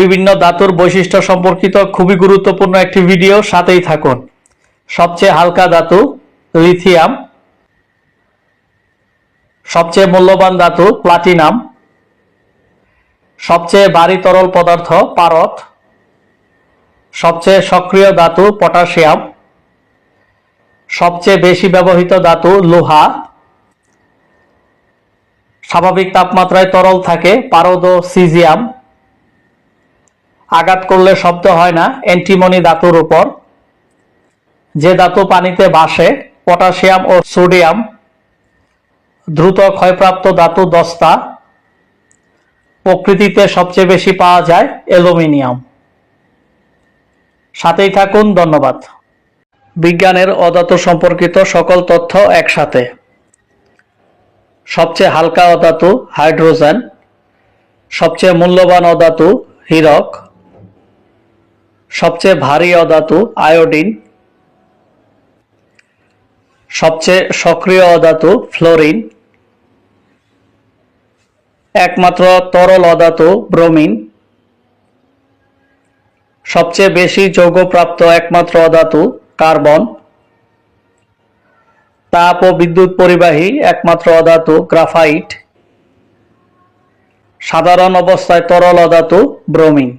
বিভিন্ন ধাতুর বৈশিষ্ট্য সম্পর্কিত খুবই গুরুত্বপূর্ণ একটি ভিডিও সাথেই থাকুন। সবচেয়ে হালকা ধাতু, লিথিয়াম। সবচেয়ে মূল্যবান ধাতু, প্লাটিনাম। সবচেয়ে ভারী তরল পদার্থ, পারদ। সবচেয়ে সক্রিয় ধাতু, পটাশিয়াম। সবচেয়ে বেশি ব্যবহৃত ধাতু, লোহা। স্বাভাবিক তাপমাত্রায় তরল থাকে পারদ সিজিয়াম। আঘাত করলে শব্দ হয় না অ্যান্টিমনি ধাতুর উপর। যে ধাতু পানিতে ভাসে, পটাশিয়াম ও সোডিয়াম দ্রুত ক্ষয়প্রাপ্ত ধাতু দস্তা প্রকৃতিতে সবচেয়ে বেশি পাওয়া যায় অ্যালুমিনিয়াম। সাথেই থাকুন, ধন্যবাদ। বিজ্ঞানের অধাতু সম্পর্কিত সকল তথ্য একসাথে। সবচেয়ে হালকা অধাতু হাইড্রোজেন, সবচেয়ে মূল্যবান অধাতু হীরক। সবচেয়ে ভারী অধাতু আয়োডিন, সবচেয়ে সক্রিয় অধাতু ফ্লোরিন, একমাত্র তরল অধাতু ব্রোমিন, সবচেয়ে বেশি যৌগপ্রাপ্ত একমাত্র অধাতু কার্বন, তাপ ও বিদ্যুৎ পরিবাহী একমাত্র অধাতু গ্রাফাইট, সাধারণ অবস্থায় তরল অধাতু ব্রোমিন।